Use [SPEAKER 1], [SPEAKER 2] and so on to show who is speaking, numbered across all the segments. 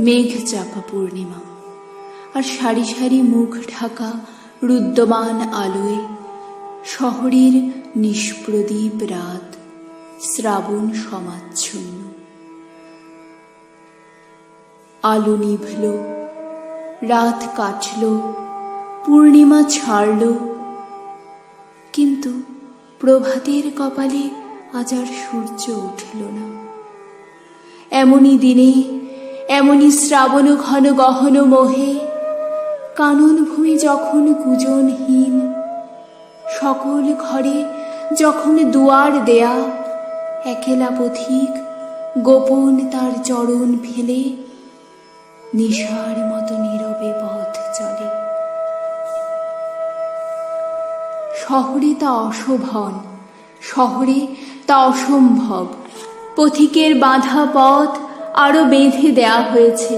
[SPEAKER 1] মেঘ চাপা পূর্ণিমা। আর সারি সারি মুখ ঢাকা রুদ্যমান আলোয় শহরের নিষ্প্রদীপ রাত, শ্রাবণ সমাচ্ছন্ন। আলো নিভল, রাত কাটল, পূর্ণিমা ছাড়ল। কিন্তু প্রভাতের কপালে আজ আর সূর্য উঠল না। এমনই দিনে এমনই শ্রাবণ ঘন গহন মোহে, কানন ভূমি যখন কুজনহীন, সকল ঘরে যখন দুয়ার দেয়া, একেলা পথিক গোপন তার চরণ ফেলে, নিশার মতো নীরবে পথ চলে। শহরে তা অশোভন, শহরে তা অসম্ভব, পথিকের বাঁধা পথ আরও বেঁধে দেয়া হয়েছে।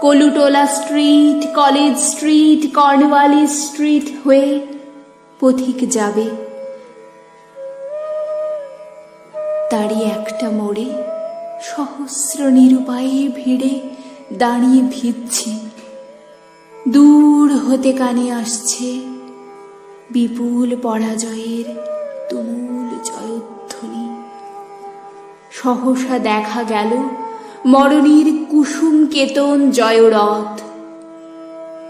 [SPEAKER 1] Kalutola street college street Cornwallis street হয়ে পথিক যাবে। তারই একটা মোড়ে সহস্র নিরুপায়ে ভিড়ে দাঁড়িয়ে ভিজছি। দূর হতে কানে আসছে বিপুল পরাজয়ের সহসা দেখা গেল মরণীর কুসুম কেতন জয়রথ।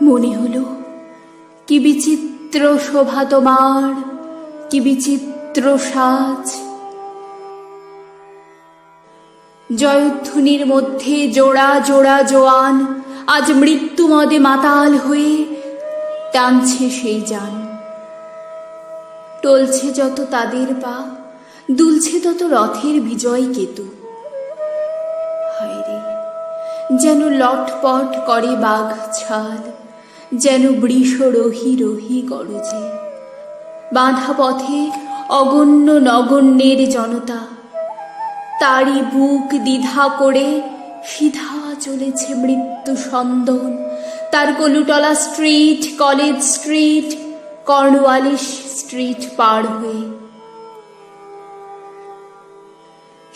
[SPEAKER 1] মনে হলো, কি বিচিত্র শোভা তোমার, কি বিচিত্র সাজ। জয়ধ্বনির মধ্যে জোড়া জোড়া জোয়ান আজ মৃত্যুমদে মাতাল হয়ে টানছে সেই যান। টলছে যত তাদের পা। দুলছে তত রথের বিজয় কেতু। হায়রে, যেন লটপট করে বাঘ ছাল, যেন বৃষ রহি রহি গরজে। বাঁধা পথে অগণ্য নগণ্যের জনতা, তারই বুক দ্বিধা করে সিধা চলেছে মৃত্যু সন্দন তার Kalutola street college street Cornwallis street পার হয়ে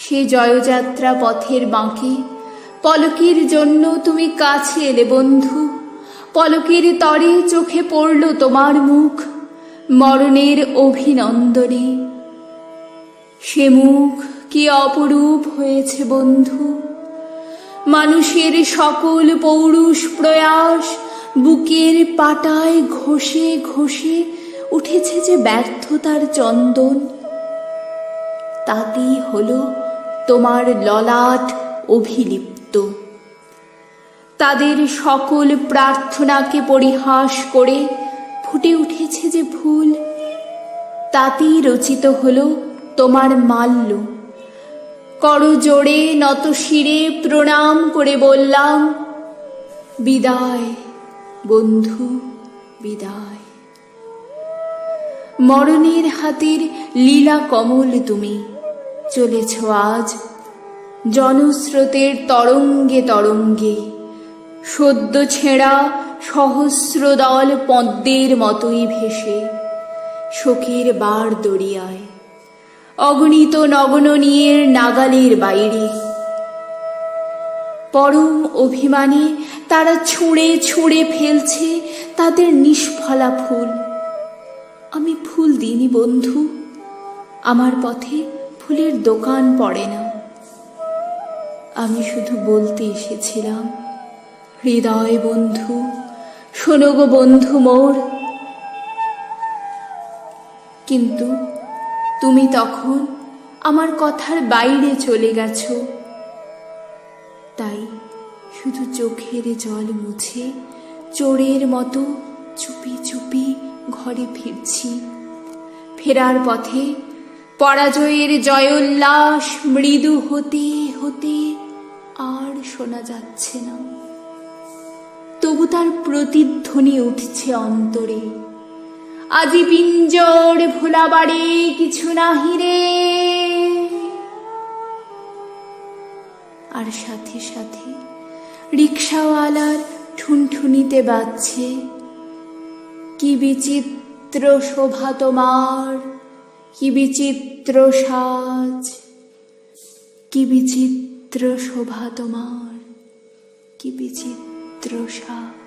[SPEAKER 1] সে জয়যাত্রা পথের বাঁকে। পলকের জন্য তুমি কাছে এলে বন্ধু। পলকের তরে চোখে পড়ল তোমার মুখ। মরণের অভিনন্দনে। সে মুখ কি অপরূপ হয়েছে বন্ধু? মানুষের সকল পৌরুষ প্রয়াস বুকের পাটায় ঘষে ঘষে উঠেছে যে ব্যর্থতার চন্দন। তাতেই হলো তোমার ললাট অভিলিপ্ত। তাদের সকল প্রার্থনাকে পরিহাস করে ফুটে উঠেছে যে ভুল তাতেই রচিত হল তোমার মাল্য। করজোড়ে নত শিরে প্রণাম করে বললাম, বিদায় বন্ধু, বিদায়। মরণের হাতের লীলা কমল তুমি চলেছ আজ। জনস্রোতের তরঙ্গে তরঙ্গে, সদ্য ছেঁড়া সহস্র দল পদ্মের মতোই ভেসে শোকের বার দরিয়ায়। অগণিত নগননীয়ের নাগালের বাইরে। পরম অভিমানে তারা ছুঁড়ে ছুঁড়ে ফেলছে তাদের নিষ্ফলা ফুল। আমি ফুল দিইনি, বন্ধু। আমার পথে ফুলের দোকান পড়ে না। আমি শুধু বলতে এসেছিলাম, হৃদয় বন্ধু, শোনো গো বন্ধু মোর। কিন্তু তুমি তখন আমার কথার বাইরে চলে গেছো। তাই শুধু চোখের জল মুছে চোরের মতো চুপি চুপি ঘরে ফিরছি। ফেরার পথে পরাজয়ের জয়োল্লাস মৃদু হতে হতে আর শোনা যাচ্ছে না। তবু তার প্রতিধ্বনি উঠছে অন্তরে। আজি পিঞ্জর ভোলাবাড়ে কিছু নাহি রে। আর সাথে সাথে রিক্সাওয়ালার ঠুনঠুনিতে বাজছে, কি বিচিত্র শোভা তোমার! কি বিচিত্র সাজ কি বিচিত্র শোভা তোমার কি বিচিত্র সাপ